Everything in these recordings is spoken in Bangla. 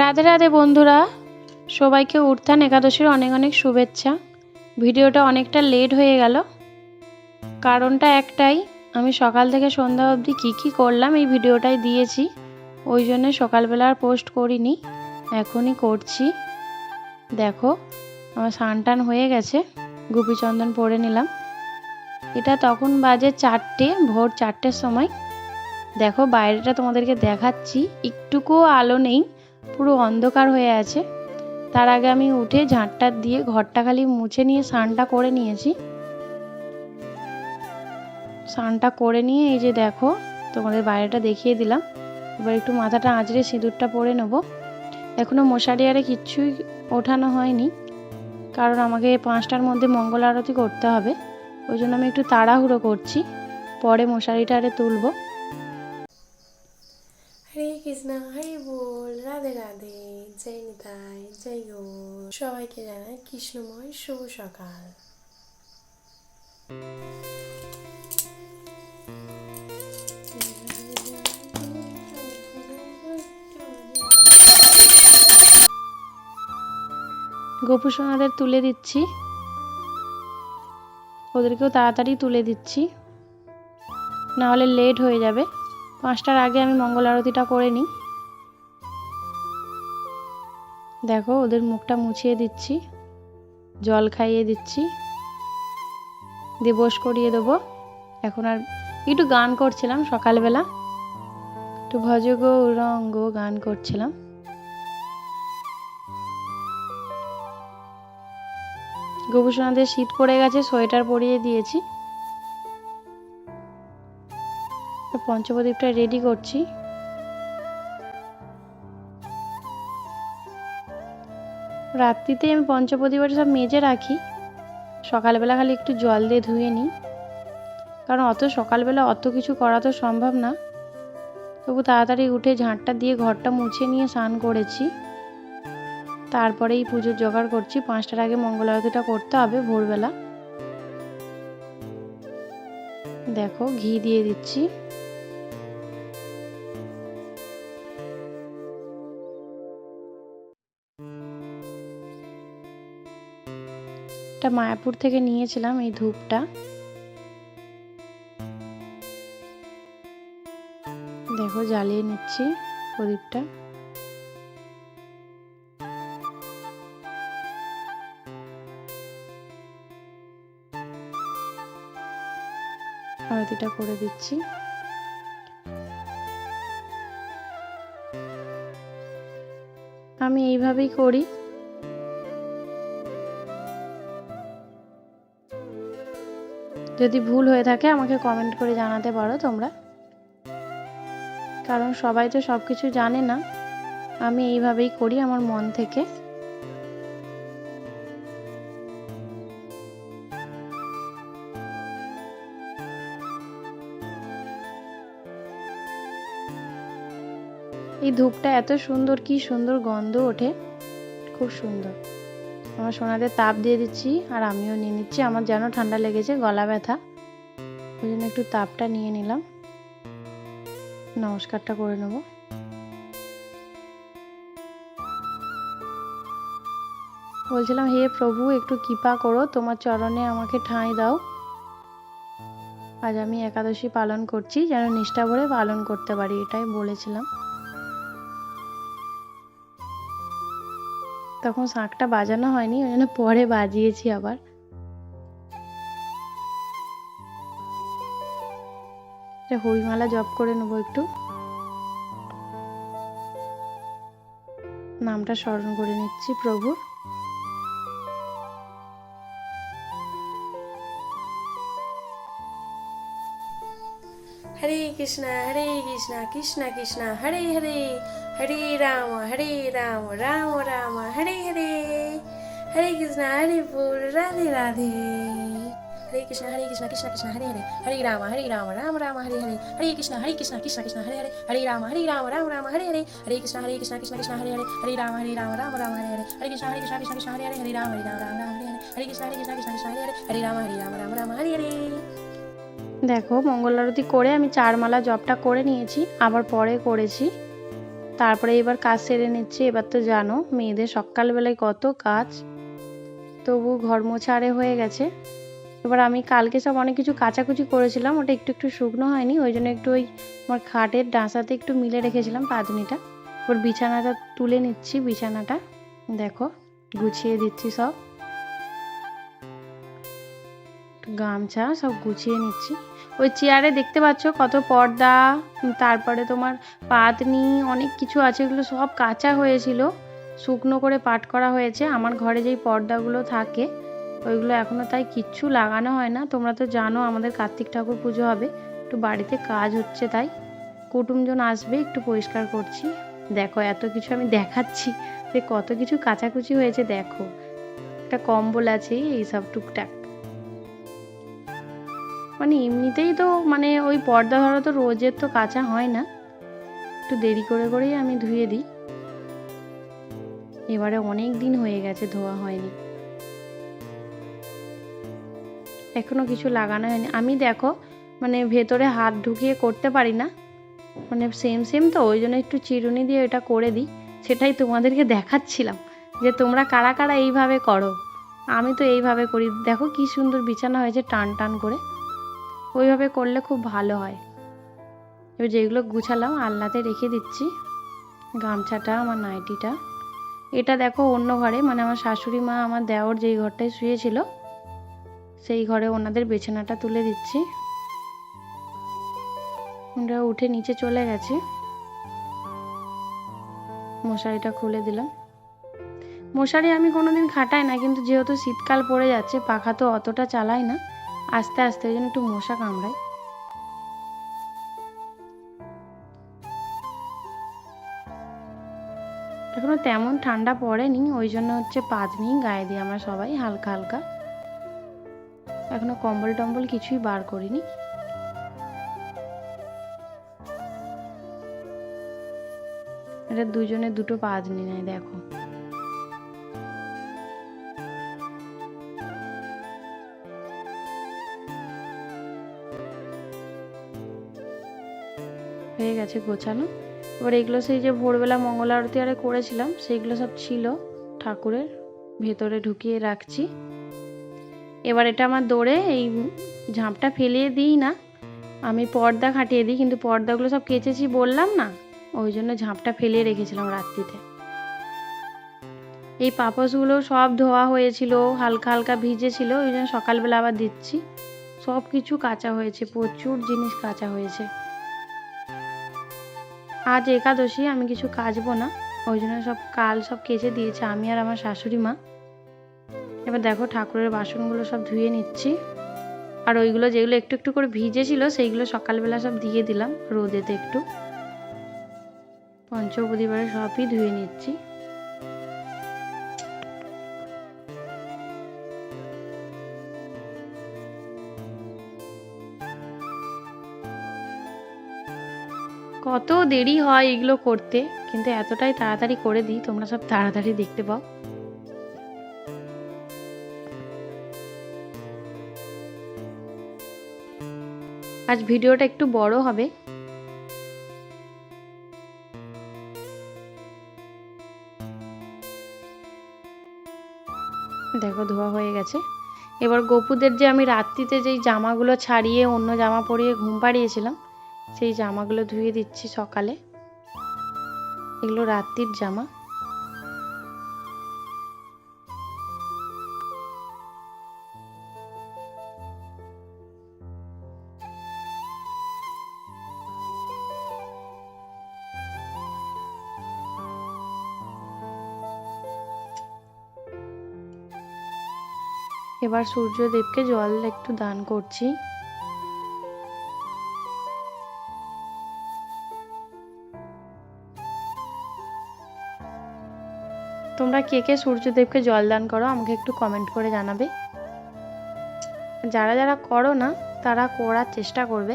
রাধে রাধে বন্ধুরা, সবাইকে উত্থান একাদশীর অনেক অনেক শুভেচ্ছা। ভিডিওটা অনেকটা লেট হয়ে গেল। কারণটা একটাই, আমি সকাল থেকে সন্ধ্যা অবধি কী কী করলাম এই ভিডিওটাই দিয়েছি। ওই জন্য সকালবেলা আর পোস্ট করিনি, এখনই করছি। দেখো, আমার স্নান টান হয়ে গেছে, গুপিচন্দন পরে নিলাম। এটা তখন বাজে চারটে, ভোর চারটের সময়। দেখো বাইরেটা তোমাদেরকে দেখাচ্ছি, একটুকুও আলো নেই। পুরো অন্ধকার হয়ে আছে। তার আগে আমি উঠে ঝাঁটটা দিয়ে ঘরটা খালি মুছে নিয়ে স্নানটা করে নিয়েছি। স্নানটা করে নিয়ে এই যে দেখো, তোমাদের বাইরেটা দেখিয়ে দিলাম। এবার একটু মাথাটা আঁচড়ে সিঁদুরটা পরে নেব। এখনও মশারি আরে কিচ্ছুই ওঠানো হয়নি, কারণ আমাকে পাঁচটার মধ্যে মঙ্গল আরতি করতে হবে। ওই জন্য আমি একটু তাড়াহুড়ো করছি। পরে মশারিটা আরে তুলবো। কৃষ্ণ হরে বল, রাধে রাধে, জয় নিতাই, জয় গৌর সবাইকে জানাই কৃষ্ণময় শুভ সকাল। গোপু সোনাদের তুলে দিচ্ছি। ওদেরকেও তাড়াতাড়ি তুলে দিচ্ছি। না হলে লেট হয়ে যাবে। পাঁচটার আগে আমি মঙ্গল আরতিটা করে নিই। দেখো, ওদের মুখটা মুছিয়ে দিচ্ছি, জল খাইয়ে দিচ্ছি, দিয়ে বস করিয়ে দেবো। এখন আর একটু গান করছিলাম সকালবেলা, একটু ভজ গৌরঙ্গ গান করছিলাম। গোপুসোনাদের শীত পড়ে গেছে, সোয়েটার পরিয়ে দিয়েছি। পঞ্চপ্রদীপটা রেডি করছি। রাত্রিতে আমি পঞ্চপ্রদীপটা সব মেজে রাখি। সকালবেলা খালি একটু জল দিয়ে ধুয়ে নিই। কারণ অত সকালবেলা অত কিছু করা তো সম্ভব না। তবু তাড়াতাড়ি উঠে ঝাঁটটা দিয়ে ঘরটা মুছে নিয়ে স্নান করেছি। তারপরেই পুজোর জোগাড় করছি। পাঁচটার আগে মঙ্গল আরতিটা করতে হবে ভোরবেলা। দেখো, ঘি দিয়ে দিচ্ছি। এটা মায়াপুর থেকে নিয়েছিলাম এই ধূপটা। দেখো, জ্বালিয়ে নিচ্ছি প্রদীপটা। আরতিটা করে দিচ্ছি। আমি এইভাবেই করি। যদি ভুল হয়ে থাকে, আমাকে কমেন্ট করে জানাতে পারো তোমরা। কারণ সবাই তো সব কিছু জানে না। আমি এইভাবেই করি আমার মন থেকে। এই ধূপটা এত সুন্দর, কি সুন্দর গন্ধ ওঠে। খুব সুন্দর। আমার সোনাদের তাপ দিয়ে দিচ্ছি, আর আমিও নিয়ে নিচ্ছি। আমার যেন ঠান্ডা লেগেছে, গলা ব্যথা। ওই জন্য একটু তাপটা নিয়ে নিলাম। নমস্কারটা করে নেব। বলছিলাম, হে প্রভু, একটু কৃপা করো, তোমার চরণে আমাকে ঠাঁই দাও। আজ আমি একাদশী পালন করছি, যেন নিষ্ঠা ভরে পালন করতে পারি, এটাই বলেছিলাম। তখন শাঁখটা বাজানো হয়নি, ওই জন্য পরে বাজিয়েছি আবার। হরিমালা জপ করে নেব একটু। নামটা স্মরণ করে নিচ্ছি প্রভুর। হরে কৃষ্ণ হরে কৃষ্ণ কৃষ্ণ কৃষ্ণ হরে হরে হরে রাম হরে রাম রাম রাম হরে হরে হরে কৃষ্ণ হরে বল রাধে রাধে হরে কৃষ্ণ হরে কৃষ্ণ কৃষ্ণ কৃষ্ণ হরে হরে হরে রাম হরে রাম রাম রাম হরে হরে হরে কৃষ্ণ হরে কৃষ্ণ কৃষ্ণ কৃষ্ণ হরে হরে হরে রাম হরে রাম রাম রাম হরে হরে হরে কৃষ্ণ হরে কৃষ্ণ কৃষ্ণ কৃষ্ণ হরে হরে হরে রাম হরে রাম রাম রাম হরে হরে হরে কৃষ্ণ হরে কৃষ্ণ কৃষ্ণ কৃষ্ণ হরে হরে হরে রাম হরে রাম রাম রাম হরে হরে হরে কৃষ্ণ হরে কৃষ্ণ কৃষ্ণ কৃষ্ণ হরে হরে হরে রাম হরে রাম রাম রাম হরে হরে দেখো, মঙ্গল আরতি করে আমি চার মালা জপটা করে নিয়েছি, আবার পরে করেছি। তারপরে এবার কাজ সেরে নিচ্ছি, এবার তো জানো, মেয়েদের সকালবেলায় কত কাজ। তবু ঘর মোছা আরে হয়ে গেছে। এবার আমি কালকে সব অনেক কিছু কাচাকুচি করেছিলাম, ওটা একটু একটু শুকনো হয়নি, ওই জন্য একটু ওই আমার খাটের ডাঁসাতে একটু মিলে রেখেছিলাম পাতনিটা ওর বিছানাটা তুলে নিচ্ছি, বিছানাটা দেখো, গুছিয়ে দিচ্ছি সব। গামছা সব গুছিয়ে নিচ্ছি। ওই চেয়ারে দেখতে পাচ্ছ কত পর্দা, তারপরে তোমার পাতনি, অনেক কিছু আছে, এগুলো সব কাঁচা হয়েছিল, শুকনো করে পাট করা হয়েছে। আমার ঘরে যেই পর্দাগুলো থাকে, ওইগুলো এখনও তাই কিচ্ছু লাগানো হয় না। তোমরা তো জানো আমাদের কার্তিক ঠাকুর পুজো হবে, একটু বাড়িতে কাজ হচ্ছে তাই। কুটুমজন আসবে, একটু পরিষ্কার করছি। দেখো, এত কিছু আমি দেখাচ্ছি, যে কত কিছু কাচাকুচি হয়েছে, দেখো। একটা কম্বল আছে এইসব টুকটাক। মানে এমনিতেই তো মানে ওই পর্দা ধরো তো রোজের তো কাঁচা হয় না। একটু দেরি করে করেই আমি ধুয়ে দিই। এবারে অনেক দিন হয়ে গেছে ধোয়া হয়নি। এখনও কিছু লাগানো হয়নি। আমি দেখো মানে ভেতরে হাত ঢুকিয়ে করতে পারি না। মানে সেম সেম তো, ওই জন্য একটু চিরুনি দিয়ে এটা করে দিই। সেটাই তোমাদেরকে দেখাচ্ছিলাম যে তোমরা কারা কারা এইভাবে করো। আমি তো এইভাবে করি। দেখো কি সুন্দর বিছানা হয়েছে টান টান করে। ওইভাবে করলে খুব ভালো হয়। এবার যেগুলো গুছালাম, আলনাতে রেখে দিচ্ছি। গামছাটা, আমার নাইটিটা। এটা দেখো অন্য ঘরে মানে আমার শাশুড়ি মা আমার দেওর যেই ঘরটায় শুয়েছিল, সেই ঘরে ওনাদের বেছানাটা তুলে দিচ্ছি। ওরা উঠে নিচে চলে গেছে। মশারিটা খুলে দিলাম। মশারি আমি কোনোদিন খাটাই না, কিন্তু যেহেতু শীতকাল পড়ে যাচ্ছে, পাখা তো অতটা চালাই না। আস্তে আস্তে ওই জন্য একটু মশা কামড়ায়। এখনও তেমন ঠান্ডা পড়েনি, ওই জন্য হচ্ছে পাতনি গায়ে দিই আমরা সবাই হালকা হালকা। এখনও কম্বল টম্বল কিছুই বার করিনি। এটা দুজনে দুটো পাতনি নেয় দেখো। হয়ে গেছে গোছানো। এবার এগুলো সেই যে ভোরবেলা মঙ্গল আরতি আরে করেছিলাম, সেইগুলো সব ছিল। ঠাকুরের ভেতরে ঢুকিয়ে রাখছি। এবার এটা আমার দৌড়ে এই ঝাঁপটা ফেলিয়ে দিই না। আমি পর্দা খাটিয়ে দিই, কিন্তু পর্দাগুলো সব কেচেছি বললাম না। ওই জন্য ঝাঁপটা ফেলিয়ে রেখেছিলাম রাত্রিতে। এই পাপসগুলো সব ধোয়া হয়েছিল, হালকা হালকা ভিজেছিল, ওই জন্য সকালবেলা আবার দিচ্ছি। সব কিছু কাঁচা হয়েছে, প্রচুর জিনিস কাঁচা হয়েছে। আজ একাদশী, আমি কিছু কাচবো না। ওই জন্য সব কাল সব কেচে দিয়েছে আমি আর আমার শাশুড়ি মা। এবার দেখো ঠাকুরের বাসনগুলো সব ধুয়ে নিচ্ছি। আর ওইগুলো যেগুলো একটু একটু করে ভিজেছিল, সেইগুলো সকালবেলা সব দিয়ে দিলাম রোদেতে একটু। পঞ্চপ্রদীপারে সবই ধুয়ে নিচ্ছি। কত দেরি হয় এগুলো করতে, কিন্তু এতটাই তাড়াতাড়ি করে দিই, তোমরা সব তাড়াতাড়ি দেখতে পাও। আজ ভিডিওটা একটু বড় হবে। দেখো, ধোয়া হয়ে গেছে। এবার গপুদের যে আমি রাত্রিতে যেই জামাগুলো ছাড়িয়ে, অন্য জামা পরিয়ে ঘুম পাড়িয়েছিলাম সেই জামাগুলো ধুয়ে দিচ্ছি সকালে। এগুলো রাত্রির জামা। এবার সূর্যদেবকে জল একটু দান করছি। তোমরা কে কে সূর্যদেবকে জল দান করো আমাকে একটু কমেন্ট করে জানাবে। যারা যারা করো না, তারা করার চেষ্টা করবে।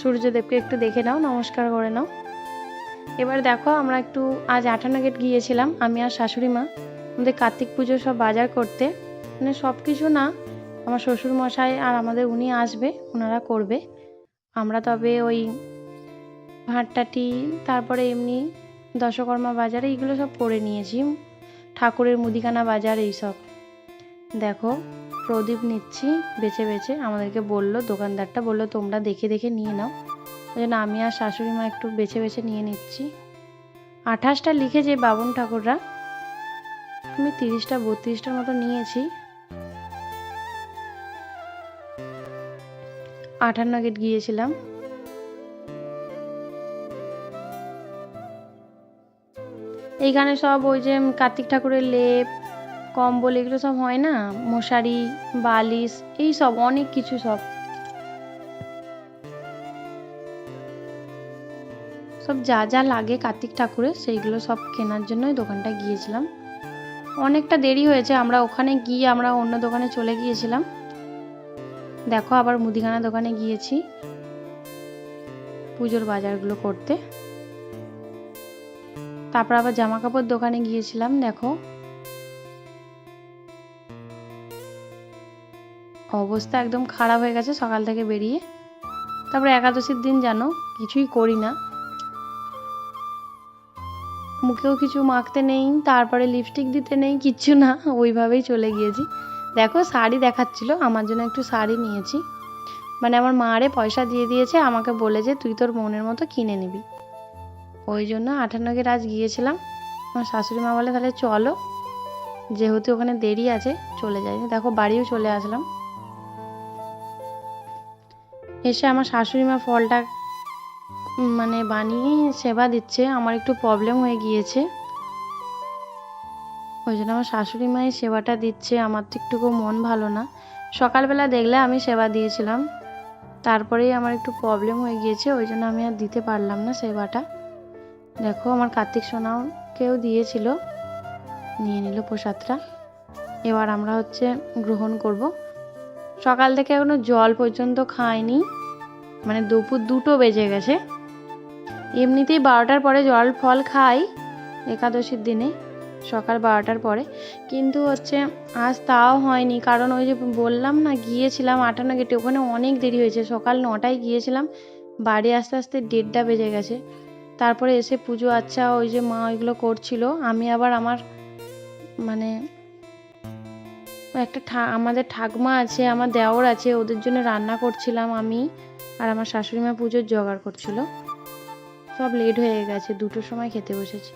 সূর্যদেবকে একটু দেখে নাও, নমস্কার করে নাও। এবার দেখো, আমরা একটু আজ আটানা গেট গিয়েছিলাম, আমি আর শাশুড়ি মা। আমাদের কার্তিক পুজো সব বাজার করতে। মানে সব কিছু না আমার শ্বশুর মশাই আর আমাদের উনি আসবে, ওনারা করবে। আমরা তবে ওই ভাঁটটাটি, তারপরে এমনি দশকর্মা বাজার এইগুলো সব করে নিয়েছি। ঠাকুরের মুদিখানা বাজার এইসব। দেখো, প্রদীপ নিচ্ছি, বেছে বেছে। আমাদেরকে বলল, দোকানদারটা বলল, তোমরা দেখে দেখে নিয়ে নাও। ওই জন্য আমি আর শাশুড়ি মা একটু বেছে বেছে নিয়ে নিচ্ছি। আঠাশটা লিখেছে বাবন ঠাকুররা। আমি তিরিশটা, বত্রিশটার মতো নিয়েছি। আঠান্ন গেট গিয়েছিলাম। এইখানে সব ওই যে কার্তিক ঠাকুরের লেপ, কম্বল, এগুলো সব হয় না? মশারি, বালিশ, এই সব, অনেক কিছু সব। সব যা যা লাগে কার্তিক ঠাকুরের, সেইগুলো সব কেনার জন্যই দোকানটা গিয়েছিলাম। অনেকটা দেরি হয়েছে, আমরা ওখানে গিয়ে আমরা অন্য দোকানে চলে গিয়েছিলাম। দেখো আবার মুদিখানা দোকানে গিয়েছি পুজোর বাজারগুলো করতে। তারপর আবার জামা কাপড় দোকানে গিয়েছিলাম, দেখো। অবস্থা একদম খারাপ হয়ে গেছে সকাল থেকে বেরিয়ে। তারপরে একাদশীর দিন জানো, কিছুই করি না। মুখেও কিছু মাখতে নেই, তারপরে লিপস্টিক দিতে নেই, কিচ্ছু না, ওইভাবেই চলে গিয়েছি। দেখো শাড়ি দেখাচ্ছিল, আমার জন্য একটু শাড়ি নিয়েছি। মানে আমার মারে পয়সা দিয়ে দিয়েছে, আমাকে বলে যে তুই তোর মনের মতো কিনে নিবি। ওই জন্য আটান্নকে আজ গিয়েছিলাম। আমার শাশুড়ি মা বলে, তাহলে চলো, যেহেতু ওখানে দেরি আছে, চলে যাই। দেখো বাড়িও চলে আসলাম। এসে আমার শাশুড়ি মা ফলটা মানে বানিয়ে সেবা দিচ্ছে। আমার একটু প্রবলেম হয়ে গিয়েছে। ওই জন্য আমার শাশুড়ি মায়ের সেবাটা দিচ্ছে, আমার তো একটুকু মন ভালো না। সকালবেলা দেখলে আমি সেবা দিয়েছিলাম, তারপরেই আমার একটু প্রবলেম হয়ে গিয়েছে, ওই জন্য আমি আর দিতে পারলাম না সেবাটা। দেখো আমার কার্তিক সোনাও কেউ দিয়েছিল, নিয়ে নিল প্রসাদটা। এবার আমরা হচ্ছে গ্রহণ করব। সকাল থেকে এখনও জল পর্যন্ত খাইনি মানে দুপুর দুটো বেজে গেছে। এমনিতেই বারোটার পরে জল ফল খাই, একাদশীর দিনে। সকাল বারোটার পরে। কিন্তু হচ্ছে আজ তাও হয়নি, কারণ ওই যে বললাম না, গিয়েছিলাম আটান্ন গেটে। ওখানে অনেক দেরি হয়েছে, সকাল নটায় গিয়েছিলাম, বাড়ি আস্তে আস্তে দেড়টা বেজে গেছে। তারপরে এসে পুজো আচ্ছা ওই যে মা ওইগুলো করছিল। আমি আবার আমার মানে একটা আমাদের ঠাকমা আছে, আমার দেওর আছে, ওদের জন্য রান্না করছিলাম আমি আর আমার শাশুড়ি মা পুজোর জোগাড় করছিল। সব লেট হয়ে গেছে, দুটোর সময় খেতে বসেছি।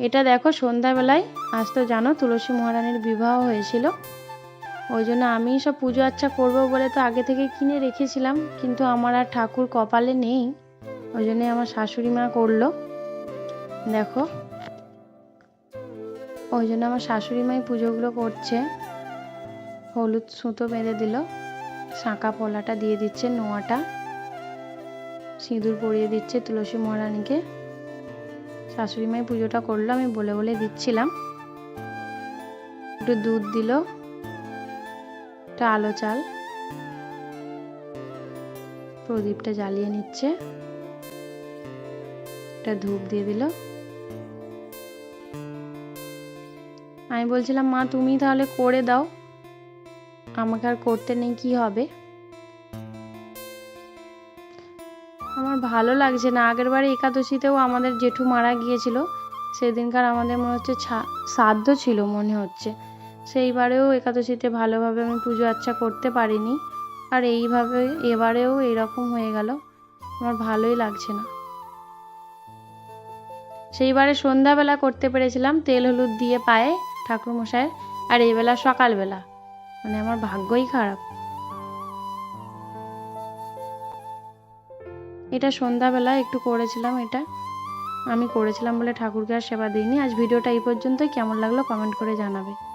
এটা দেখো সন্ধ্যাবেলায়, আজ তো জানো তুলসী মহারানীর বিবাহ হয়েছিল। ওই জন্য আমি সব পুজো আচ্ছা করব বলে তো আগে থেকে কিনে রেখেছিলাম, কিন্তু আমার আর ঠাকুর কপালে নেই। ওই জন্যে আমার শাশুড়ি মা করল। দেখো। ওই জন্য আমার শাশুড়ি মাই পুজোগুলো করছে। হলুদ সুতো বেঁধে দিল শাঁকা পলাটা দিয়ে দিচ্ছে, নোয়াটা। সিঁদুর পরিয়ে দিচ্ছে তুলসী মহারানীকে। শাশুড়ি মাই পুজোটা করল, আমি বলে বলে দিচ্ছিলাম। একটু দুধ দিল, একটা আলো চাল। প্রদীপটা জ্বালিয়ে নিচ্ছে। একটা ধূপ দিয়ে দিল। আমি বলছিলাম, মা, তুমি তাহলে করে দাও। আমাকে আর করতে নেই, কি হবে? আমার ভালো লাগছে না। আগের বারে একাদশীতেও আমাদের জেঠু মারা গিয়েছিল। সেদিনকার আমাদের মনে হচ্ছে শ্রাদ্ধ ছিল মনে হচ্ছে। সেইবারেও একাদশীতে ভালোভাবে আমি পুজো আচ্ছা করতে পারিনি। আর এইভাবে এবারেও এরকম হয়ে গেল। আমার ভালোই লাগছে না। সেইবারে সন্ধ্যাবেলা করতে পেরেছিলাম। তেল হলুদ দিয়ে পায়ে ঠাকুরমশাইয়ের আর এই বেলা সকালবেলা। মানে আমার ভাগ্যই খারাপ। এটা সন্ধ্যাবেলা একটু করেছিলাম এটা। আমি করেছিলাম বলে ঠাকুরকে আর সেবা দিইনি। আজ ভিডিওটা এই পর্যন্তই। কেমন লাগল কমেন্ট করে জানাবে।